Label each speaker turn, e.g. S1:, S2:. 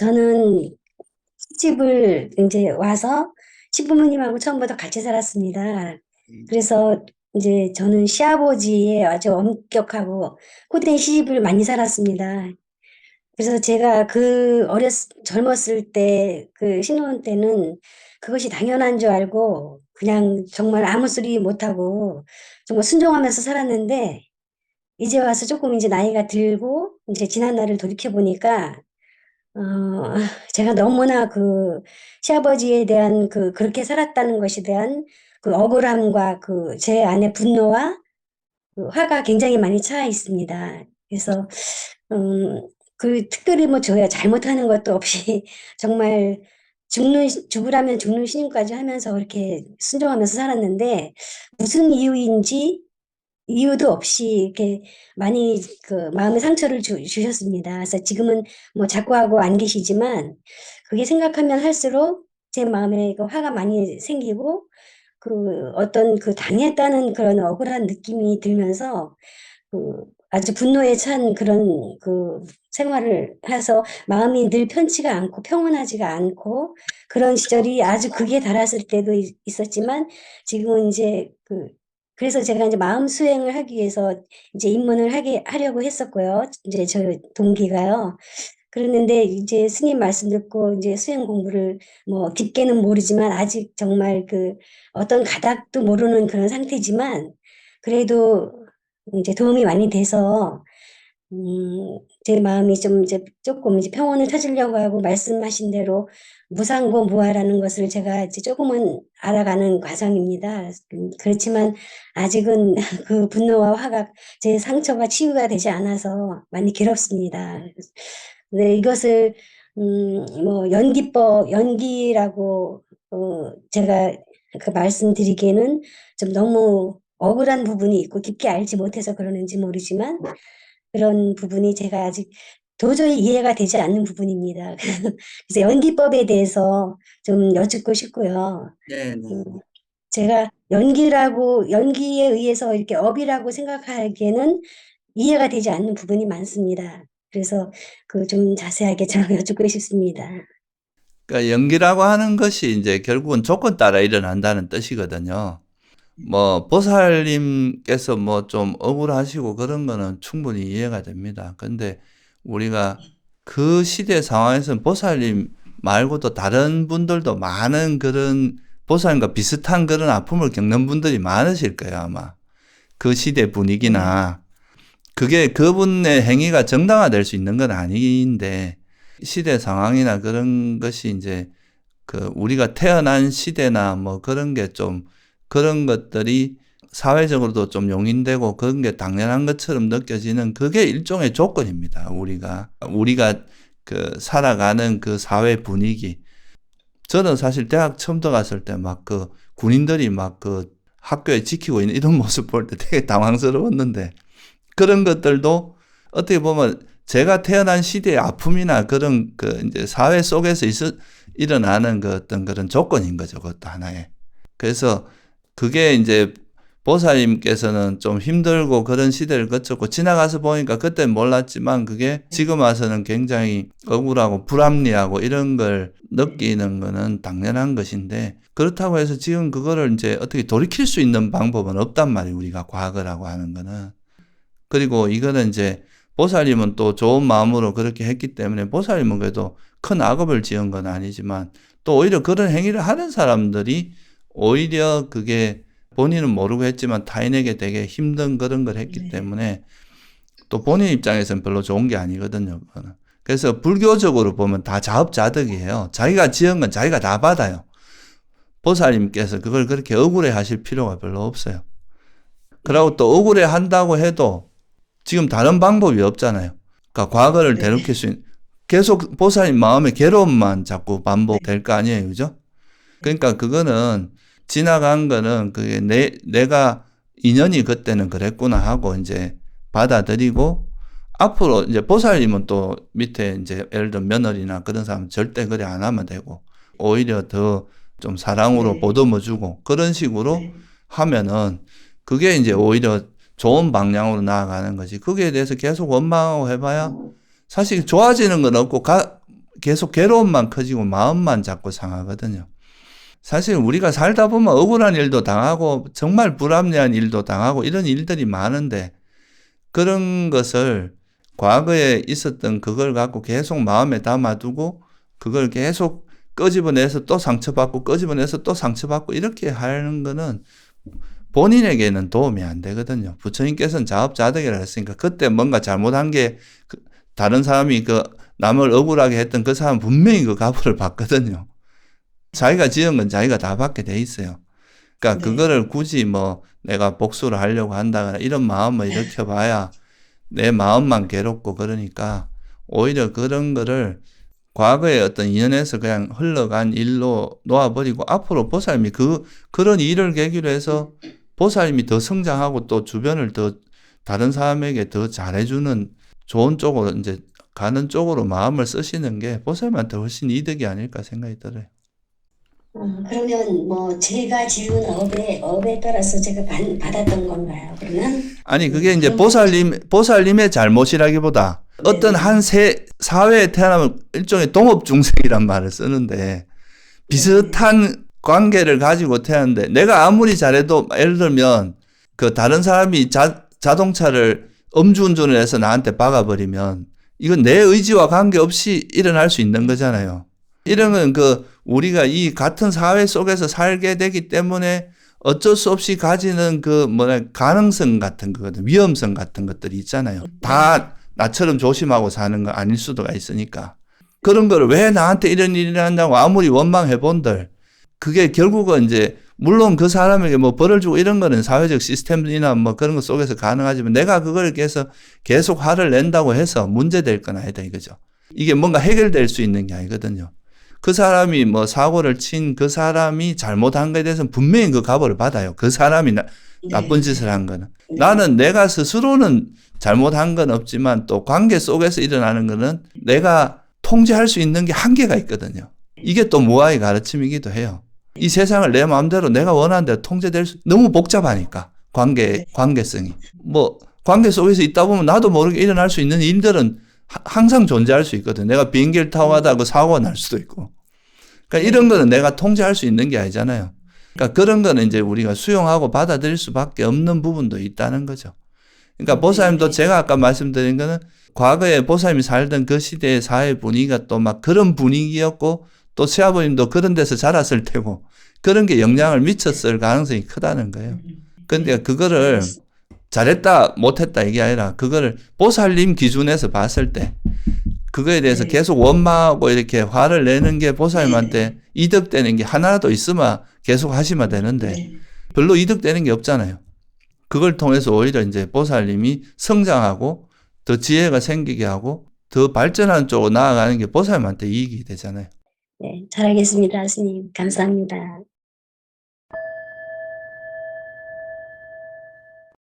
S1: 저는 시집을 이제 와서 시부모님하고 처음부터 같이 살았습니다. 그래서 이제 저는 시아버지의 아주 엄격하고 호된 시집을 많이 살았습니다. 그래서 제가 그 어렸 젊었을 때 그 신혼 때는 그것이 당연한 줄 알고 그냥 정말 아무 소리 못하고 정말 순종하면서 살았는데 이제 와서 조금 이제 나이가 들고 이제 지난 날을 돌이켜 보니까 어 제가 너무나 그 시아버지에 대한 그 그렇게 살았다는 것에 대한 그 억울함과 그 제 안의 분노와 그 화가 굉장히 많이 차 있습니다. 그래서 음 그 특별히 뭐 저야 잘못하는 것도 없이 정말 죽는 시 죽으라면 죽는 신임까지 하면서 그렇게 순종하면서 살았는데 무슨 이유인지 이유도 없이 이렇게 많이 그 마음의 상처를 주 주셨습니다. 그래서 지금은 뭐 자고하고 안 계시지만 그게 생각하면 할수록 제 마음에 그 화가 많이 생기고 그 어떤 그 당했다는 그런 억울한 느낌이 들면서 그 아주 분노에 찬 그런 그 생활을 해서 마음이 늘 편치가 않고 평온하지가 않고 그런 시절이 아주 극에 달했을 때도 있 있었지만 지금은 인제 그 그래서 제가 인제 마음 수행을 하기 위해서 이제 입문을 하게 하려고 했었고요. 인제 저 동기가요. 그랬는데 이제 스님 말씀 듣고 인제 수행 공부를 뭐 깊게는 모르지만 아직 정말 그 어떤 가닥도 모르는 그런 상태지만 그래도 인제 도움이 많이 돼서 음 제 마음이 좀 이제 쪼끔 이제 평온을 찾으려고 하고 말씀하신 대로 무상고 무아라는 것을 제가 이제 쪼금은 알아가는 과정입니다. 음 그렇지만 아직은 그 분노와 화가 제 상처가 치유가 되지 않아서 많이 괴롭습니다. 네 이것을 음 뭐 연기법 연기라고 어 제가 그 말씀드리기에는 좀 너무 억울한 부분이 있고 깊게 알지 못해서 그러는지 모르지만 그런 부분이 제가 아직 도저히 이해가 되지 않는 부분입니다. 그래서 연기법에 대해서 좀 여쭙고 싶고요. 음 제가 연기라고 연기에 의해서 이렇게 업이라고 생각하기에는 이해가 되지 않는 부분이 많습니다. 그래서 그 좀 자세하게 좀 여쭙고 싶습니다.
S2: 그러니까 연기라고 하는 것이 인제 결국은 조건 따라 일어난다는 뜻이거든요. 뭐 보살님께서 뭐 좀 억울하시고 그런 거는 충분히 이해가 됩니다. 근데 우리가 그 시대 상황에서는 보살님 말고도 다른 분들도 많은 그런 보살님과 비슷한 그런 아픔을 겪는 분들이 많으실 거예요, 아마. 그 시대
S1: 네.
S2: 분위기나. 그게 그분의 행위가 정당화될 수 있는 건 아닌데 시대 상황이나 그런 것이 인제 그 우리가 태어난 시대나 뭐 그런 게좀 그런 것들이 사회적으로도 좀 용인되고 그런 게 당연한 것처럼 느껴지는 그게 일종의 조건입니다, 우리가. 우리가 그 살아가는 그 사회 분위기. 저는 사실 대학 처음 들어갔을 때 막 그 군인들이 막 그 학교에 지키고 있는 이런 모습 볼 때 되게 당황스러웠는데 그런 것들도 어떻게 보면 제가 태어난 시대의 아픔이나 그런 그 인제 사회 속에서 있어 일어나는 그 어떤 그런 조건인 거죠, 그것도 하나의. 그래서 그게 인제 보살님께서는 좀 힘들고 그런 시대를 거쳤고 지나가서 보니까 그땐 몰랐지만 그게 지금 와서는 굉장히 억울하고 불합리하고 이런 걸 느끼는 거는 당연한 것인데 그렇다고 해서 지금 그거를 인제 어떻게 돌이킬 수 있는 방법은 없단 말이에요, 우리가 과거라고 하는 거는. 그리고 이거는 인제 보살님은 또 좋은 마음으로 그렇게 했기 때문에 보살님은 그래도 큰 악업을 지은 건 아니지만 또 오히려 그런 행위를 하는 사람들이 오히려 그게 본인은 모르고 했지만 타인에게 되게 힘든 그런 걸 했기
S1: 네.
S2: 때문에 또 본인 입장에서는 별로 좋은 게 아니거든요, 그거는. 그래서 불교적으로 보면 다 자업자득이에요. 자기가 지은 건 자기가 다 받아요. 보살님께서 그걸 그렇게 억울해 하실 필요가 별로 없어요. 그러고 또 억울해 한다고 해도 지금 다른 방법이 없잖아요. 그러니까 과거를
S1: 네.
S2: 되돌릴 수 있는 계속 보살님 마음에 괴로움만 자꾸 반복될 거 아니에요, 그죠? 그러니까 그거는 지나간 거는 그게 내 내가 인연이 그때는 그랬구나 하고 인제 받아들이고 앞으로 이제 보살님은 또 밑에 인제 예를 들면 며느리나 그런 사람은 절대 그래 안 하면 되고 오히려 더 좀 사랑으로
S1: 네.
S2: 보듬어 주고 그런 식으로
S1: 네.
S2: 하면은 그게 인제 오히려 좋은 방향으로 나아가는 거지. 거기에 대해서 계속 원망하고 해 봐야 사실 좋아지는 건 없고 가 계속 괴로움만 커지고 마음만 자꾸 상하거든요. 사실 우리가 살다 보면 억울한 일도 당하고 정말 불합리한 일도 당하고 이런 일들이 많은데 그런 것을 과거에 있었던 그걸 갖고 계속 마음에 담아두고 그걸 계속 끄집어내서 또 상처받고 끄집어내서 또 상처받고 이렇게 하는 거는 본인에게는 도움이 안 되거든요. 부처님께서는 자업자득이라 했으니까 그때 뭔가 잘못한 게그 다른 사람이 그 남을 억울하게 했던 그 사람 은 분명히 그 값을 받거든요. 자기가 지은 건 자기가 다 받게 돼 있어요. 그러니까
S1: 네.
S2: 그거를 굳이 뭐 내가 복수를 하려고 한다거나 이런 마음을 일으켜 봐야 내 마음만 괴롭고 그러니까 오히려 그런 거를 과거의 어떤 인연에서 그냥 흘러간 일로 놓아버리고 앞으로 보살님이 그 그런 일을 계기로 해서 보살님이 더 성장하고 또 주변을 더 다른 사람에게 더 잘해주는 좋은 쪽으로 이제 가는 쪽으로 마음을 쓰시는 게 보살님한테 훨씬 이득이 아닐까 생각이 들어요.
S1: 어, 그러면 뭐 제가 지은 업에 업에 따라서 제가 받, 받았던 건가요? 그러면
S2: 아니 그게 이제 보살님 보살님의 잘못이라기보다 어떤 한 세 사회에 태어나면 일종의 동업 중생이란 말을 쓰는데 비슷한 관계를 가지고 태어났는데 내가 아무리 잘해도 예를 들면 그 다른 사람이 자, 자동차를 음주운전을 해서 나한테 박아버리면 이건 내 의지와 관계없이 일어날 수 있는 거잖아요. 이런 건그 우리가 이 같은 사회 속에서 살게 되기 때문에 어쩔 수 없이 가지는 그 뭐냐 가능성 같은 거거든 위험성 같은 것들이 있잖아요. 다 나처럼 조심하고 사는 거 아닐 수도가 있으니까 그런 거를 왜 나한테 이런 일이 일어난다고 아무리 원망해 본들 그게 결국은 이제 물론 그 사람에게 뭐 벌을 주고 이런 거는 사회적 시스템이나 뭐 그런 것 속에서 가능하지만 내가 그걸 계속 계속 화를 낸다고 해서 문제될 건 아니다 이거죠. 이게 뭔가 해결될 수 있는 게 아니거든요. 그 사람이 뭐 사고를 친 그 사람이 잘못한 거에 대해서는 분명히 그 값을 받아요. 그 사람이 나, 나쁜 짓을 한 거는. 나는 내가 스스로는 잘못한 건 없지만 또 관계 속에서 일어나는 거는 내가 통제할 수 있는 게 한계가 있거든요. 이게 또 무아의 가르침이기도 해요. 이 세상을 내 마음대로 내가 원하는 대로 통제될 수, 너무 복잡하니까. 관계, 관계성이. 뭐, 관계 속에서 있다 보면 나도 모르게 일어날 수 있는 일들은 하- 항상 존재할 수 있거든. 내가 비행기를 타고 가다가 그 사고가 날 수도 있고. 그러니까 이런 거는 내가 통제할 수 있는 게 아니잖아요. 그러니까 그런 거는 이제 우리가 수용하고 받아들일 수밖에 없는 부분도 있다는 거죠. 그러니까 보살님도 제가 아까 말씀드린 거는 과거에 보살님이 살던 그 시대의 사회 분위기가 또 막 그런 분위기였고 또 시아버님도 그런 데서 자랐을 테고 그런 게 영향을 미쳤을 가능성이 크다는 거예요. 근데 그거를 잘했다 못했다 이게 아니라 그거를 보살님 기준에서 봤을 때 그거에 대해서
S1: 네.
S2: 계속 원망하고 이렇게 화를 내는 게 보살님한테 이득되는 게 하나라도 있으면 계속 하시면 되는데
S1: 네.
S2: 별로 이득되는 게 없잖아요. 그걸 통해서 오히려 이제 보살님이 성장하고 더 지혜가 생기게 하고 더 발전하는 쪽으로 나아가는 게 보살님한테 이익이 되잖아요.
S1: 네, 잘하겠습니다, 스님. 감사합니다.